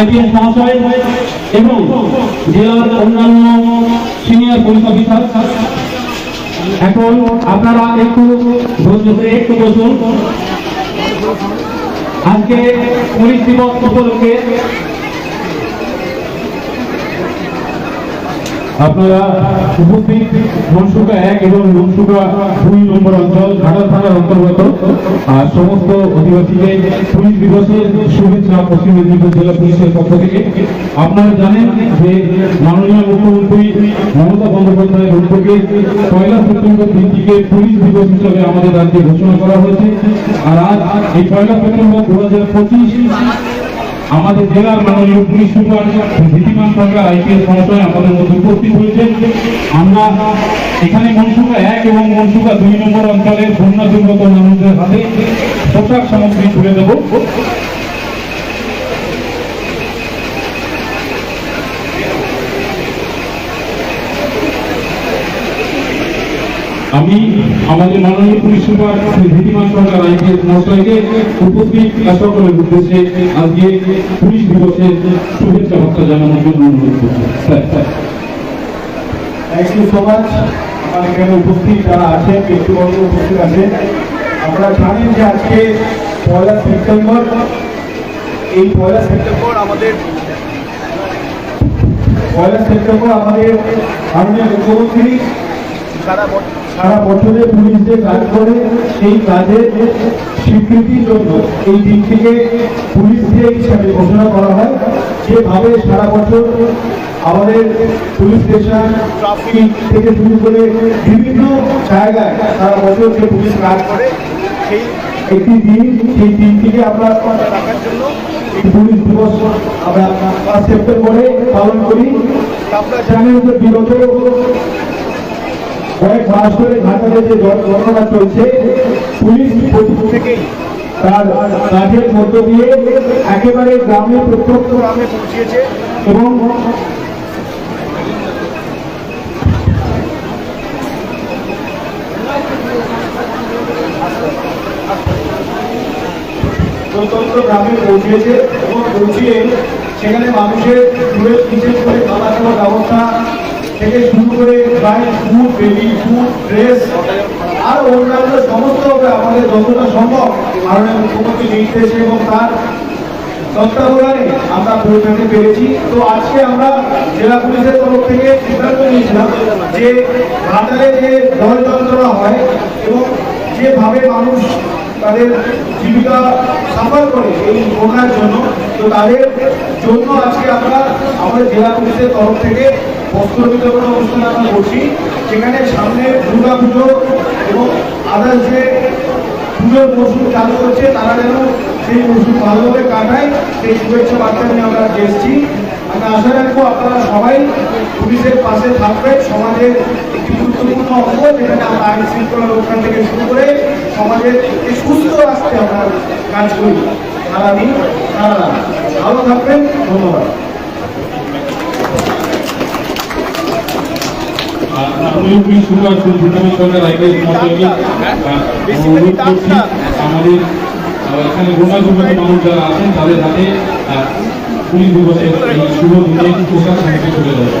IPS মহাশয় এবং জেলার অন্যান্য সিনিয়র পুলিশ অফিসার। এখন আপনারা একটু ধৈর্য ধরে একটু বসুন। আজকে পুলিশ দিবস উপলক্ষে আপনারা উপস্থিত মনসুকা এক এবং মনসুকা দুই নম্বর অঞ্চল ঘাটা থানার অন্তর্গত। আর সমস্ত অধিবাসীকে পুলিশ দিবসের শুভেচ্ছা পশ্চিম মেদিনীপুর জেলা পুলিশের পক্ষ থেকে। আপনারা জানেন যে মাননীয় মুখ্যমন্ত্রী মমতা বন্দ্যোপাধ্যায়ের উদ্যোগে পয়লা সেপ্টেম্বর দিনটিকে পুলিশ দিবস হিসেবে আমাদের রাজ্যে ঘোষণা করা হয়েছে। আর আজ এই পয়লা সেপ্টেম্বর দু হাজার পঁচিশ আমাদের জেলার মাননীয় police super Dhitiman Sarkar IPS মহাশয় আমাদের মধ্যে উপস্থিত হয়েছেন। আমরা এখানে মনসুকা এক এবং মনসুকা দুই নম্বর অঞ্চলের বন্যা দুর্গত মানুষদের হাতে পোশাক সামগ্রী তুলে দেব। আমি আমাদের মাননীয় police super Shri Dhitiman Sarkar IPS মহাশয়কে উপস্থিত সকলের উদ্দেশ্যে আজকে পুলিশ দিবসের শুভেচ্ছা বার্তা জানানোর জন্য অনুরোধ করছি। থ্যাংক ইউ সো মাচ আমার এখানে উপস্থিত যারা আছেন, ব্যক্তিবর্গ উপস্থিত আছেন আপনারা জানেন যে আজকে পয়লা সেপ্টেম্বর। এই পয়লা সেপ্টেম্বর আমাদের পয়লা সেপ্টেম্বর আমাদের মাননীয় মুখ্যমন্ত্রী ব- সারা বছরে পুলিশ যে কাজ করে, সেই কাজের স্বীকৃতির জন্য এই দিনটিকে পুলিশ ডে হিসাবে ঘোষণা করা হয়। যেভাবে সারা বছর আমাদের পুলিশ স্টেশন, ট্রাফিক থেকে শুরু করে বিভিন্ন জায়গায় সারা বছর যে পুলিশ কাজ করে, সেই একটি দিন, সেই দিনটিকে আমরা রাখার জন্য পুলিশ দিবস আমরা সেপ্টেম্বরে পালন করি। আপনারা জানেন যে বিগত ধরে ঘাটালে যে ঘটনা চলছে, পুলিশ থেকেই তার কাজের মধ্য দিয়ে একেবারে গ্রামে প্রত্যক্ষ গ্রামে পৌঁছিয়েছে এবং প্রত্যন্ত গ্রামে পৌঁছেছে এবং পৌঁছিয়ে সেখানে মানুষের বিশেষ করে খাওয়া ব্যবস্থা থেকে শুরু করে গায়ে ফুড বেবি ফুড ড্রেস, আর অন্যান্য সমস্ত আমাদের যতটা সম্ভব মাননীয় মুখ্যমন্ত্রী নির্দেশে এবং তার তত্ত্বাবধানে আমরা পৌঁছাতে পেরেছি তো আজকে আমরা জেলা পুলিশের তরফ থেকে সিদ্ধান্ত নিয়েছিলাম যে ঘাটালে যে জল যন্ত্রণা হয় এবং যেভাবে মানুষ তাদের জীবিকা সাফার করে এই বন্যার জন্য, তো তাদের জন্য আজকে আমরা আমাদের জেলা পুলিশের তরফ থেকে বস্ত্র বিতরণ অনুষ্ঠান আমরা করছি। সেখানে সামনে দুর্গা পুজো এবং আদার্স যে পুজোর মৌসুম চালু হচ্ছে তারা যেন সেই মৌসুম ভালোভাবে কাটায়। সেই শুভেচ্ছা বার্তা নিয়ে আমরা এসেছি। আমরা আশা রাখব আপনারা সবাই পুলিশের পাশে থাকবেন। সমাজের একটি গুরুত্বপূর্ণ অঙ্গ যেখানে আমরা আইন শৃঙ্খলা রক্ষা থেকে শুরু করে সমাজের সুস্থ রাখতে আমরা কাজ করি। সারাদিন সারা ভালো থাকবেন। ধন্যবাদ। Police super Shri Dhitiman Sarkar IPS অনুরোধ করছি আমাদের এখানে বন্যা মানুষ যারা আছেন তাদের হাতে পুলিশ দিবসের এই শুভ দিনে পোশাক সামগ্রী তুলে দেওয়া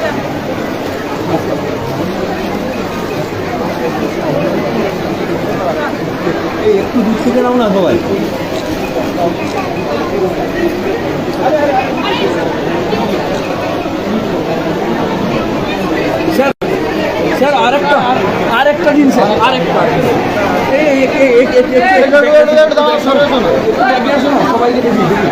একটু দূর থেকে নাও না সবাই স্যার স্যার আরেকটা আরেকটা দিন স্যার আরেকটা সবাইকে দেখি দাঁড়াও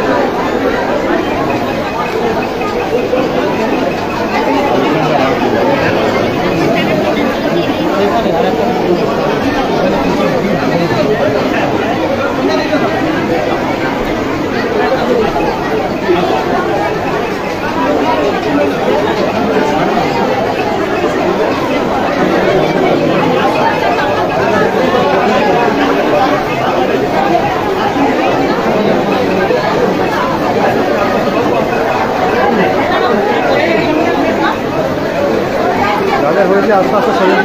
হয়েছে আস্তে আস্তে সরে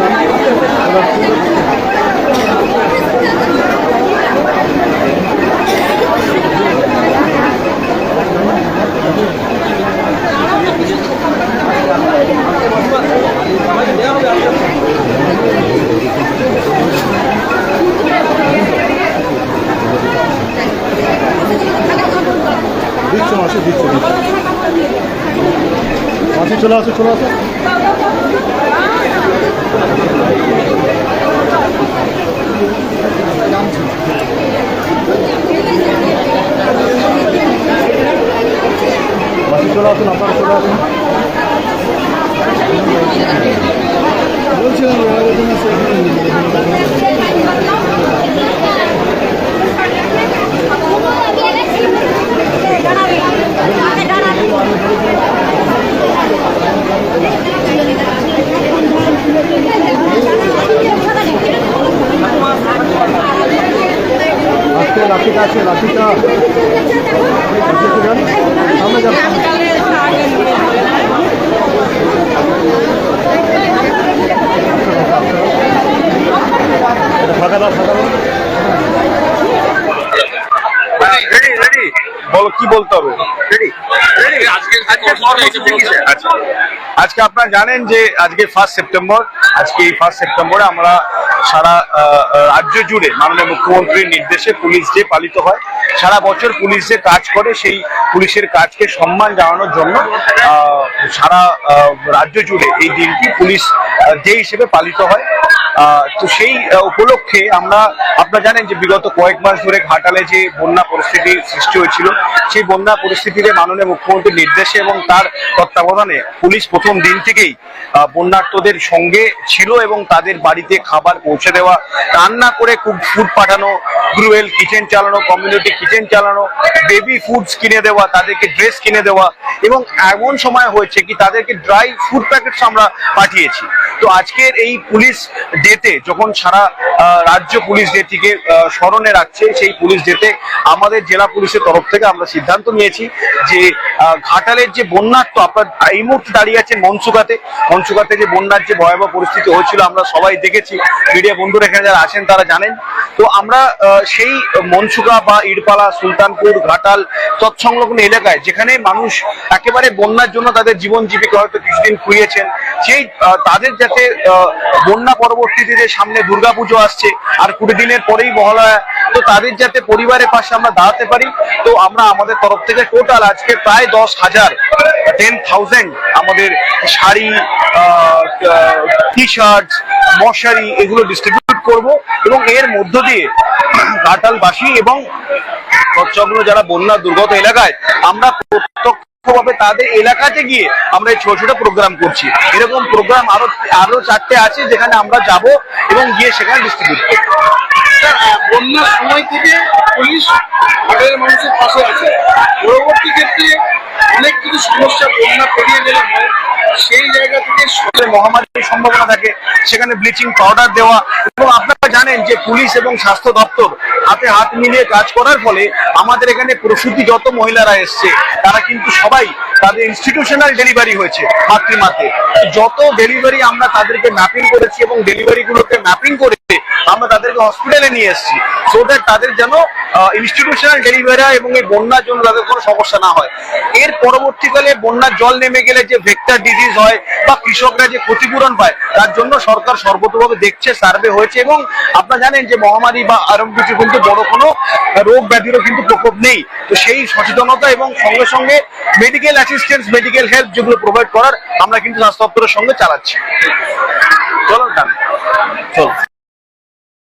দিচ্ছ মাসে দিচ্ছ। মাসে চলে আসো চলে আসো। চলে আসুন আপনারা বলছিলাম আজকে রাখিটা আছে রাখিটা সামনে যাচ্ছি ফাঁকা দাও ফাঁকা দাও রেডি রেডি বলো কি বলতে হবে। রেডি আজকে আচ্ছা। আপনারা জানেন যে আজকে ফার্স্ট সেপ্টেম্বর আজকে এই ফার্স্ট সেপ্টেম্বরে আমরা সারা রাজ্য জুড়ে মাননীয় মুখ্যমন্ত্রীর নির্দেশে পুলিশ ডে পালিত হয়। সারা বছর পুলিশ যে কাজ করে সেই পুলিশের কাজকে সম্মান জানানোর জন্য আহ, সারা রাজ্য জুড়ে এই দিনটি পুলিশ ডে হিসেবে পালিত হয়। তো সেই উপলক্ষে আমরা, আপনারা জানেন যে বিগত কয়েক মাস ধরে ঘাটালে যে বন্যা পরিস্থিতি সৃষ্টি হয়েছিল, সেই বন্যা পরিস্থিতিতে মাননীয় মুখ্যমন্ত্রীর নির্দেশে এবং তার তত্ত্বাবধানে পুলিশ প্রথম দিন থেকেই বন্যার্থদের সঙ্গে ছিল এবং তাদের বাড়িতে খাবার পৌঁছে দেওয়া রান্না করে ফুড পাঠানো, গ্রুয়েল কিচেন চালানো, কমিউনিটি কিচেন চালানো, বেবি ফুডস কিনে দেওয়া, তাদেরকে ড্রেস কিনে দেওয়া এবং এমন সময় হয়েছে কি তাদেরকে ড্রাই ফুড প্যাকেটস আমরা পাঠিয়েছি। তো আজকের এই পুলিশ ডেতে, যখন সারা রাজ্য পুলিশ ডেটিকে স্মরণে রাখছে, সেই পুলিশ ডেতে আমাদের জেলা পুলিশের তরফ থেকে আমরা সিদ্ধান্ত নিয়েছি যে ঘাটালের যে বন্যার তো আপনার এই মুহূর্তে দাঁড়িয়ে আছেন মনসুকাতে। মনসুকাতে যে বন্যার যে ভয়াবহ পরিস্থিতি হয়েছিল, আমরা সবাই দেখেছি। মিডিয়া বন্ধুরা এখানে যারা আছেন, তারা জানেন। তো আমরা সেই মনসুকা বা ইরপালা সুলতানপুর, ঘাটাল তৎসংলগ্ন এলাকায়, যেখানে মানুষ একেবারে বন্যার জন্য তাদের জীবন জীবিকা হয়তো কিছুদিন খুইয়েছেন সেই তাদের যাতে বন্যা পরবর্তীতে যে সামনে দুর্গাপুজো আসছে আর কুড়ি দিনের পরেই মহালয়া, তো তাদের যাতে পরিবারের পাশে আমরা দাঁড়াতে পারি, তো আমরা আমাদের তরফ থেকে টোটাল আজকে প্রায় দশ হাজার টেন থাউজেন্ড আমাদের শাড়ি টি শার্ট মশারি এগুলো ডিস্ট্রিবিউট করব এবং এর মধ্য দিয়ে ঘাটালবাসী এবং তৎসংলগ্ন যারা বন্যা দুর্গত এলাকায়, আমরা প্রত্যক্ষভাবে তাদের এলাকাতে গিয়ে আমরা এই ছোট ছোট প্রোগ্রাম করছি। এরকম প্রোগ্রাম আরও আরও চারটে আছে যেখানে আমরা যাব এবং গিয়ে সেখানে ডিস্ট্রিবিউট বন্যার সময় থেকে পুলিশ মানুষের পাশে আছে। পরবর্তী ক্ষেত্রে অনেক কিছু সমস্যা বন্যা পেরিয়ে গেলে সেই জায়গা থেকে মহামারীর সম্ভাবনা থাকে। সেখানে ব্লিচিং পাউডার দেওয়া এবং আপনারা জানেন যে পুলিশ এবং স্বাস্থ্য দপ্তর হাতে হাত মিলিয়ে কাজ করার ফলে আমাদের এখানে প্রসূতি যত মহিলারা এসছে, তারা কিন্তু সবাই তাদের ইনস্টিটিউশনাল ডেলিভারি হয়েছে মাতৃমাতে। যত ডেলিভারি আমরা তাদেরকে ম্যাপিং করেছি এবং ডেলিভারি গুলোকে ম্যাপিং করে আমরা তাদেরকে হসপিটালে নিয়ে এসেছি। সো দ্যাট তাদের যেন ইনস্টিটিউশনাল ডেলিভারি এবং এই বন্যার জন্য তাদের কোনো সমস্যা না হয়। এর পরবর্তীকালে বন্যার জল নেমে গেলে যে ভেক্টর ডিজিজ হয় বা কৃষকরা যে ক্ষতিপূরণ পায়, তার জন্য সরকার সর্বতভাবে দেখছে সার্ভে হয়েছে এবং আপনারা জানেন যে মহামারী বা আরও কিছু কিন্তু বড় কোনো রোগ ব্যাধিরও কিন্তু প্রকোপ নেই। তো সেই সচেতনতা এবং সঙ্গে সঙ্গে মেডিকেল অ্যাসিস্ট্যান্স মেডিকেল হেল্প যেগুলো প্রোভাইড করার আমরা কিন্তু স্বাস্থ্য দপ্তরের সঙ্গে চালাচ্ছি। চলো ডান চলো